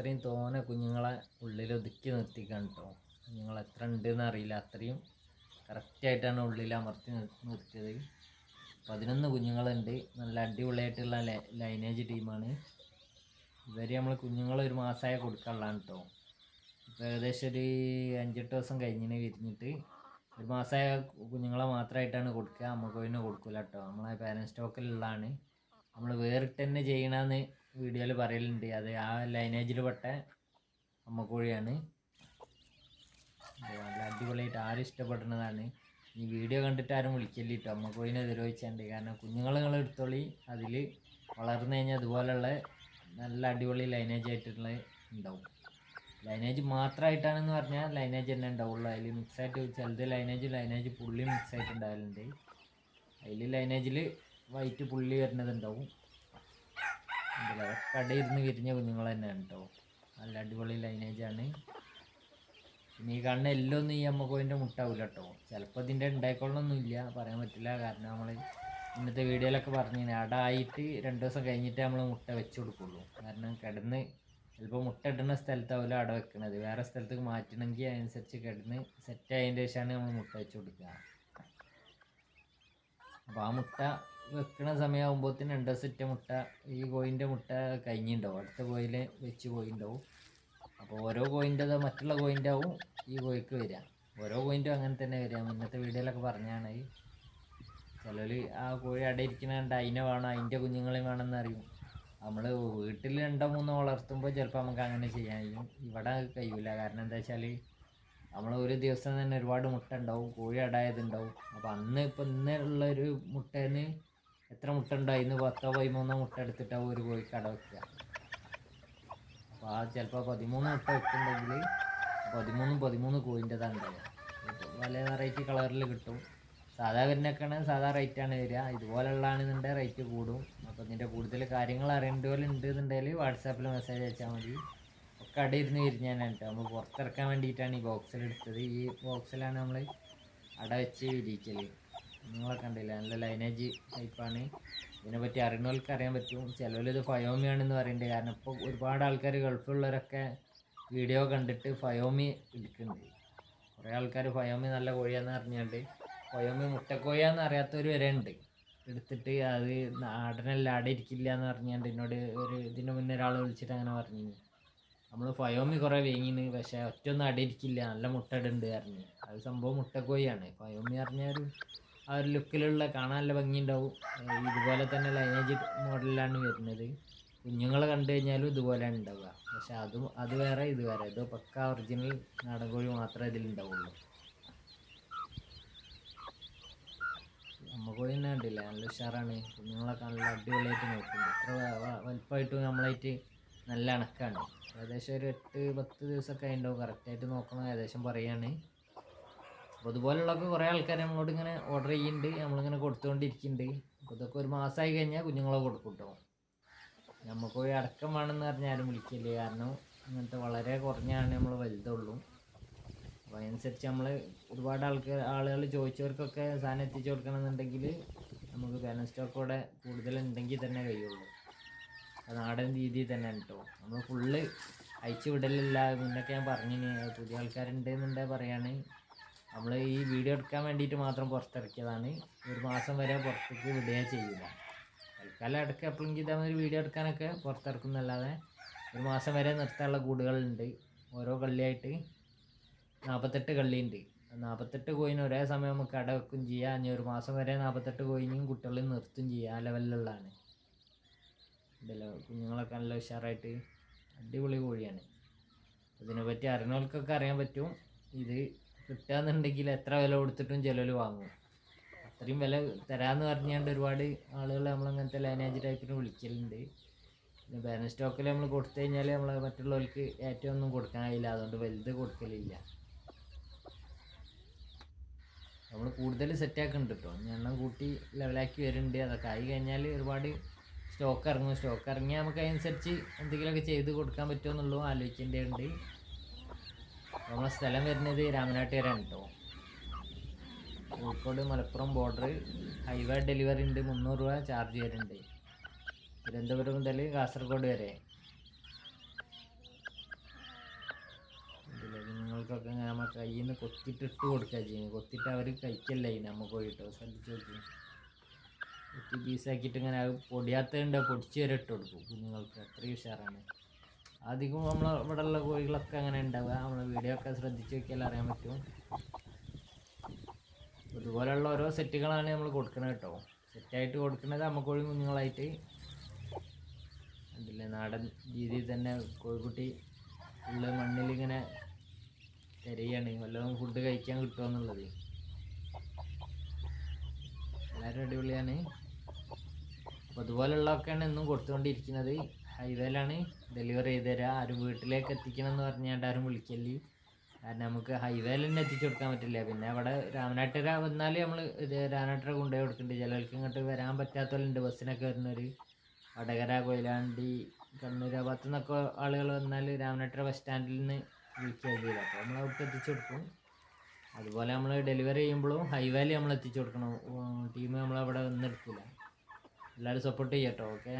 അത്രയും തോനെ കുഞ്ഞുങ്ങളെ ഉള്ളിൽ ഒതുക്കി നിർത്തിക്കാണ് കേട്ടോ കുഞ്ഞുങ്ങൾ എത്ര ഉണ്ടെന്ന് അറിയില്ല. അത്രയും കറക്റ്റായിട്ടാണ് ഉള്ളിൽ അമർത്തി നിർ- നിർത്തിയത്. പതിനൊന്ന് കുഞ്ഞുങ്ങളുണ്ട്. നല്ല അടിപൊളിയായിട്ടുള്ള ലൈനേജ് ടീമാണ് ഇവർ നമ്മൾ കുഞ്ഞുങ്ങൾ ഒരു മാസമായ കൊടുക്കാനുള്ളതാണ് കേട്ടോ ഇപ്പോൾ ഏകദേശം ഒരു അഞ്ചെട്ട് ദിവസം കഴിഞ്ഞിന് വിരിഞ്ഞിട്ട് ഒരു മാസമായ കുഞ്ഞുങ്ങളെ മാത്രമായിട്ടാണ് കൊടുക്കുക. നമുക്ക് പിന്നെ കൊടുക്കില്ല കേട്ടോ നമ്മളെ പാരന്റ് സ്റ്റോക്കിലുള്ളതാണ് നമ്മൾ വേറിട്ട് തന്നെ ചെയ്യണമെന്ന് വീഡിയോയിൽ പറയലുണ്ട്. അത് ആ ലൈനേജിൽ പെട്ട അമ്മക്കോഴിയാണ്. നല്ല അടിപൊളിയായിട്ട് ആരും ഇഷ്ടപ്പെടുന്നതാണ്. ഈ വീഡിയോ കണ്ടിട്ട് ആരും വിളിക്കല്ലേ കേട്ടോ അമ്മക്കോഴിനെ ഉപയോഗിച്ചുണ്ട് കാരണം കുഞ്ഞുങ്ങൾ നിങ്ങൾ എടുത്തോളി. അതിൽ വളർന്നു കഴിഞ്ഞാൽ അതുപോലുള്ള നല്ല അടിപൊളി ലൈനേജ് ആയിട്ടുള്ള ഉണ്ടാവും ലൈനേജ് മാത്രമായിട്ടാണെന്ന് പറഞ്ഞാൽ ലൈനേജ് തന്നെ ഉണ്ടാവുള്ളൂ അതിൽ മിക്സായിട്ട് ചിലത് ലൈനേജ് ലൈനേജ് പുള്ളി മിക്സ് ആയിട്ട് ഉണ്ടാവലുണ്ട് അതിൽ ലൈനേജിൽ വൈറ്റ് പുള്ളി വരുന്നത് ഉണ്ടാവും അടയിരുന്ന് വിരിഞ്ഞ കുഞ്ഞുങ്ങൾ തന്നെയാണ് കേട്ടോ നല്ല അടിപൊളി ലൈനേജാണ് പിന്നെ ഈ കാണുന്ന എല്ലാം ഒന്നും ഈ അമ്മക്കോയിന്റെ മുട്ടാവില്ല കേട്ടോ ചിലപ്പോൾ ഇതിന്റെ ഉണ്ടായിക്കൊള്ളൊന്നുമില്ല പറയാൻ പറ്റില്ല. കാരണം നമ്മൾ ഇന്നത്തെ വീഡിയോയിലൊക്കെ പറഞ്ഞു അടായിട്ട് രണ്ട് ദിവസം കഴിഞ്ഞിട്ട് നമ്മൾ മുട്ട വെച്ച് കൊടുക്കുള്ളൂ. കാരണം കിടന്ന് ചിലപ്പോൾ മുട്ട ഇടുന്ന സ്ഥലത്താവില്ല അട വെക്കണത്. വേറെ സ്ഥലത്തേക്ക് മാറ്റണമെങ്കിൽ അതിനനുസരിച്ച് കിടന്ന് സെറ്റ് ആയതിന്റെ ശേഷമാണ് നമ്മൾ മുട്ട വെച്ച് കൊടുക്കുക. അപ്പോൾ ആ മുട്ട വെക്കണ സമയമാകുമ്പോഴത്തേന് രണ്ട് സെറ്റ് മുട്ട ഈ കോയിന്റെ മുട്ട കഴിഞ്ഞിട്ടുണ്ടാവും അടുത്ത കോയിൽ വെച്ച് പോയിണ്ടാവും അപ്പോൾ ഓരോ കോയിന്റെ മറ്റുള്ള കോയിന്റെ ആവും ഈ കോയിക്ക് വരിക. ഓരോ കോയിന്റും അങ്ങനെ തന്നെ വരിക. മുന്നത്തെ വീഡിയോയിലൊക്കെ പറഞ്ഞാണ്. ചിലർ ആ കോഴി അടയിരിക്കണ കണ്ട് അതിനെ വേണം അതിന്റെ കുഞ്ഞുങ്ങളെയും വേണമെന്ന് അറിയും. നമ്മൾ വീട്ടിൽ രണ്ടോ മൂന്നോ വളർത്തുമ്പോൾ ചിലപ്പോൾ നമുക്ക് അങ്ങനെ ചെയ്യാൻ കഴിയും. ഇവിടെ കഴിയില്ല കാരണം എന്താ വെച്ചാൽ നമ്മൾ ഒരു ദിവസം തന്നെ ഒരുപാട് മുട്ട ഉണ്ടാവും. കോഴി അടായതുണ്ടാവും അപ്പോൾ അന്ന് ഇപ്പം ഇന്നുള്ളൊരു ഒരു മുട്ടേന്ന് എത്ര മുട്ട ഉണ്ടോ അതിന് പത്തോ പതിമൂന്നോ മുട്ട എടുത്തിട്ടാവും ഒരു കോഴിക്ക് അട വെക്കുക. അപ്പോൾ ആ ചിലപ്പോൾ പതിമൂന്ന് മുട്ട വെക്കുന്നുണ്ടെങ്കിൽ പതിമൂന്നും പതിമൂന്ന് കോയിന്റെതാണ് ഉണ്ടാവുക പല വെറൈറ്റി കളറിൽ കിട്ടും. സാധാ വരുന്നൊക്കെയാണ് സാധാ റേറ്റാണ് വരിക. ഇതുപോലുള്ളതാണെന്നുണ്ടെങ്കിൽ റേറ്റ് കൂടും. അപ്പോൾ ഇതിന്റെ കൂടുതൽ കാര്യങ്ങൾ അറിയേണ്ട പോലെ ഉണ്ട് എന്നുണ്ടെങ്കിൽ വാട്സാപ്പിൽ മെസ്സേജ് അയച്ചാൽ മതി. ഒക്കെ അടയിരുന്ന് വിരിഞ്ഞാനാണ് കേട്ടോ. നമ്മൾ പുറത്തിറക്കാൻ വേണ്ടിയിട്ടാണ് ഈ ബോക്സിൽ എടുത്തത്. ഈ ബോക്സിലാണ് നമ്മൾ അട വെച്ച് വിരിക്കൽ നിങ്ങളെ കണ്ടില്ല? നല്ല ലൈനേജ് ടൈപ്പാണ് ഇതിനെപ്പറ്റി അറിയുന്നവർക്ക് അറിയാൻ പറ്റും. ചിലവരിത് ഇത് ഫയോമി ആണെന്ന് പറയുന്നുണ്ട് കാരണം ഇപ്പോൾ ഒരുപാട് ആൾക്കാർ ഗൾഫിലുള്ളവരൊക്കെ വീഡിയോ കണ്ടിട്ട് ഫയോമി എടുക്കുന്നുണ്ട് കുറേ ആൾക്കാർ ഫയോമി നല്ല കോഴിയാന്ന് അറിഞ്ഞുകൊണ്ട് ഫയോമി മുട്ടക്കോഴിയാന്ന് അറിയാത്തവർ വരെ ഉണ്ട് എടുത്തിട്ട് അത് നാടനല്ല അവിടെ ഇരിക്കില്ല എന്ന് പറഞ്ഞുകൊണ്ട് എന്നോട് ഒരു ഇതിന് മുന്നേ ഒരാൾ വിളിച്ചിട്ട് അങ്ങനെ പറഞ്ഞു നമ്മൾ ഫയോമി കുറേ വേങ്ങിന്. പക്ഷേ ഒറ്റൊന്നും അടിയിരിക്കില്ല നല്ല മുട്ട ഇടുന്നുണ്ട് പറഞ്ഞു. അത് സംഭവം മുട്ടക്കോഴിയാണ്. ഫയോമി പറഞ്ഞാൽ ആ ഒരു ലുക്കിലുള്ള കാണാൻ നല്ല ഭംഗിയുണ്ടാവും. ഇതുപോലെ തന്നെ ലൈനേജ് മോഡലിലാണ് വരുന്നത്. കുഞ്ഞുങ്ങളെ കണ്ടു കഴിഞ്ഞാലും ഇതുപോലെയാണ് ഉണ്ടാവുക. പക്ഷെ അതും അത് വേറെ ഇത് വേറെ. ഇത് പക്ക ഒറിജിനൽ നാടൻ കോഴി മാത്രമേ ഇതിലുണ്ടാവുള്ളൂ കോഴി തന്നെ കണ്ടില്ല? നല്ല ഉഷാറാണ്. കുഞ്ഞുങ്ങളൊക്കെ നല്ല അടിപൊളിയായിട്ട് നോക്കുന്നുണ്ട്. അത്ര വലുപ്പമായിട്ടും നമ്മളായിട്ട് നല്ല ഇണക്കാണ് ഏകദേശം ഒരു എട്ട് പത്ത് ദിവസമൊക്കെ ഉണ്ടാവും കറക്റ്റായിട്ട് നോക്കണം ഏകദേശം പറയാണ്. അപ്പോൾ അതുപോലുള്ളൊക്കെ കുറേ ആൾക്കാർ നമ്മളോട് ഇങ്ങനെ ഓർഡർ ചെയ്യുന്നുണ്ട് നമ്മളിങ്ങനെ കൊടുത്തുകൊണ്ടിരിക്കുന്നുണ്ട് ഇതൊക്കെ ഒരു മാസമായി കഴിഞ്ഞാൽ കുഞ്ഞുങ്ങളെ കൊടുക്കും കേട്ടോ നമുക്കൊരു അടക്കം വേണമെന്ന് പറഞ്ഞാൽ ആരും വിളിക്കില്ല കാരണം ഇങ്ങനത്തെ വളരെ കുറഞ്ഞാണ് നമ്മൾ വലുതുള്ളൂ. അപ്പോൾ അതനുസരിച്ച് നമ്മൾ ഒരുപാട് ആൾക്കാർ ആളുകൾ ചോദിച്ചവർക്കൊക്കെ സാധനം എത്തിച്ചു കൊടുക്കണമെന്നുണ്ടെങ്കിൽ നമുക്ക് ബാലൻസ് സ്റ്റോക്കോടെ കൂടുതലുണ്ടെങ്കിൽ തന്നെ കഴിയുള്ളൂ. നാടൻ രീതിയിൽ തന്നെ കേട്ടോ നമ്മൾ ഫുള്ള് അയച്ചു വിടലില്ല. മുന്നൊക്കെ ഞാൻ പറഞ്ഞിന് പുതിയ ആൾക്കാരുണ്ട് എന്നുണ്ടെങ്കിൽ പറയാണ്. നമ്മൾ ഈ വീഡിയോ എടുക്കാൻ വേണ്ടിയിട്ട് മാത്രം പുറത്തിറക്കിയതാണ്. ഒരു മാസം വരെ പുറത്തേക്ക് വിടുകയോ ചെയ്യില്ല തൽക്കാലം ഇടയ്ക്ക് എപ്പോഴെങ്കിലും ഇതേമാതിരി വീഡിയോ എടുക്കാനൊക്കെ പുറത്തിറക്കുന്നല്ലാതെ ഒരു മാസം വരെ നിർത്താനുള്ള കൂടുകളുണ്ട്. ഓരോ കള്ളിയായിട്ട് നാൽപ്പത്തെട്ട് കള്ളിയുണ്ട്. നാൽപ്പത്തെട്ട് കോയിൻ ഒരേ സമയം നമുക്ക് അട വെക്കും ചെയ്യാം. ഇനി ഒരു മാസം വരെ നാൽപ്പത്തെട്ട് കോയിനും കുട്ടികളെയും നിർത്തും ചെയ്യാം ആ ലെവലിലുള്ളതാണ്. ഇതല്ലോ കുഞ്ഞുങ്ങളൊക്കെ നല്ല ഉഷാറായിട്ട് അടിപൊളി കോഴിയാണ്. ഇതിനെപ്പറ്റി അറിഞ്ഞവർക്കൊക്കെ അറിയാൻ പറ്റും. ഇത് കിട്ടുകയെന്നുണ്ടെങ്കിൽ എത്ര വില കൊടുത്തിട്ടും ചിലവർ വാങ്ങും. അത്രയും വില തരാമെന്ന് പറഞ്ഞുകൊണ്ട് ഒരുപാട് ആളുകൾ നമ്മളങ്ങനത്തെ ലൈനേജ് ടൈപ്പിന് വിളിക്കലുണ്ട്. പിന്നെ ബാലൻസ് സ്റ്റോക്കിൽ നമ്മൾ കൊടുത്തു കഴിഞ്ഞാൽ നമ്മൾ മറ്റുള്ളവർക്ക് ഏറ്റവും ഒന്നും കൊടുക്കാൻ അതുകൊണ്ട് വലുത് കൊടുക്കലില്ല. നമ്മൾ കൂടുതൽ സെറ്റാക്കുന്നുണ്ട് കേട്ടോ എണ്ണം കൂട്ടി ലെവലാക്കി വരുന്നുണ്ട് അതൊക്കെ ആയി കഴിഞ്ഞാൽ ഒരുപാട് സ്റ്റോക്ക് ഇറങ്ങും. സ്റ്റോക്ക് ഇറങ്ങിയാൽ നമുക്ക് അതിനനുസരിച്ച് എന്തെങ്കിലുമൊക്കെ ചെയ്ത് കൊടുക്കാൻ പറ്റുമോ എന്നുള്ളതും ആലോചിക്കേണ്ടതുണ്ട്. നമ്മളെ സ്ഥലം വരുന്നത് രാമനാട്ടുകരാണ് കേട്ടോ Kozhikode Malappuram border highway delivery ഉണ്ട് മുന്നൂറ് രൂപ ചാർജ് വരുന്നുണ്ട്. തിരുവനന്തപുരം മുതൽ കാസർഗോഡ് വരെ. നിങ്ങൾക്കൊക്കെ നമ്മൾ കയ്യിൽ നിന്ന് കൊത്തിയിട്ട് ഇട്ട് കൊടുക്കുക ചെയ്യുന്നത് കൊത്തിയിട്ട് അവർ കഴിക്കല്ല നമ്മൾ കോഴിട്ടോ ശ്രദ്ധിച്ച് നോക്കി. കൊത്തി പീസാക്കിയിട്ട് ഇങ്ങനെ പൊടിയാത്തതുണ്ട് പൊടിച്ച് വരെ ഇട്ട് കൊടുക്കും. കുഞ്ഞുങ്ങൾക്ക് അത്രയും ഉഷാറാണ്. അധികം നമ്മൾ ഇവിടെ ഉള്ള കോഴികളൊക്കെ അങ്ങനെ ഉണ്ടാവുക. നമ്മൾ വീഡിയോ ഒക്കെ ശ്രദ്ധിച്ച് നോക്കിയാൽ അറിയാൻ പറ്റും. ഇതുപോലെയുള്ള ഓരോ സെറ്റുകളാണ് നമ്മൾ കൊടുക്കുന്നത് കേട്ടോ. സെറ്റായിട്ട് കൊടുക്കുന്നത് അമ്മക്കോഴി കുഞ്ഞുങ്ങളായിട്ട്. കണ്ടില്ലേ നാടൻ രീതിയിൽ തന്നെ കോഴിക്കുട്ടി ഉള്ള മണ്ണിലിങ്ങനെ തിരയാണ്. വല്ലതും ഫുഡ് കഴിക്കാൻ കിട്ടുമെന്നുള്ളത് എല്ലാവരും അടിപൊളിയാണ്. അപ്പോൾ അതുപോലെയുള്ളതൊക്കെയാണ് എന്നും കൊടുത്തുകൊണ്ടിരിക്കുന്നത്. ഹൈവേയിലാണ് ഡെലിവറി ചെയ്ത് തരിക ആരും വീട്ടിലേക്ക് എത്തിക്കണം എന്ന് പറഞ്ഞാണ്ട് ആരും വിളിക്കല്ലേ. കാരണം നമുക്ക് ഹൈവേയിൽ തന്നെ എത്തിച്ചു കൊടുക്കാൻ പറ്റില്ല. പിന്നെ അവിടെ രാമനാട്ടുകര വന്നാൽ നമ്മൾ രാമനാട്ടുകര കൊണ്ടുപോയി കൊടുക്കുന്നുണ്ട് ചിലർക്ക് ഇങ്ങോട്ട് വരാൻ പറ്റാത്തവരുണ്ട്. ബസ്സിനൊക്കെ വരുന്നവർ വടകര കൊയിലാണ്ടി കണ്ണൂർ ആ ഭാഗത്തു നിന്നൊക്കെ ആളുകൾ വന്നാൽ രാമനാട്ടുകര ബസ് സ്റ്റാൻഡിൽ നിന്ന് വിളിക്കുക ചെയ്യില്ല അപ്പോൾ നമ്മൾ അവിടുത്തെ എത്തിച്ചു കൊടുക്കും. അതുപോലെ നമ്മൾ ഡെലിവറി ചെയ്യുമ്പോഴും ഹൈവേയിൽ നമ്മൾ എത്തിച്ചു കൊടുക്കണം. ടീം നമ്മളവിടെ വന്നെടുക്കില്ല എല്ലാവരും സപ്പോർട്ട് ചെയ്യട്ടോ. ഓക്കെ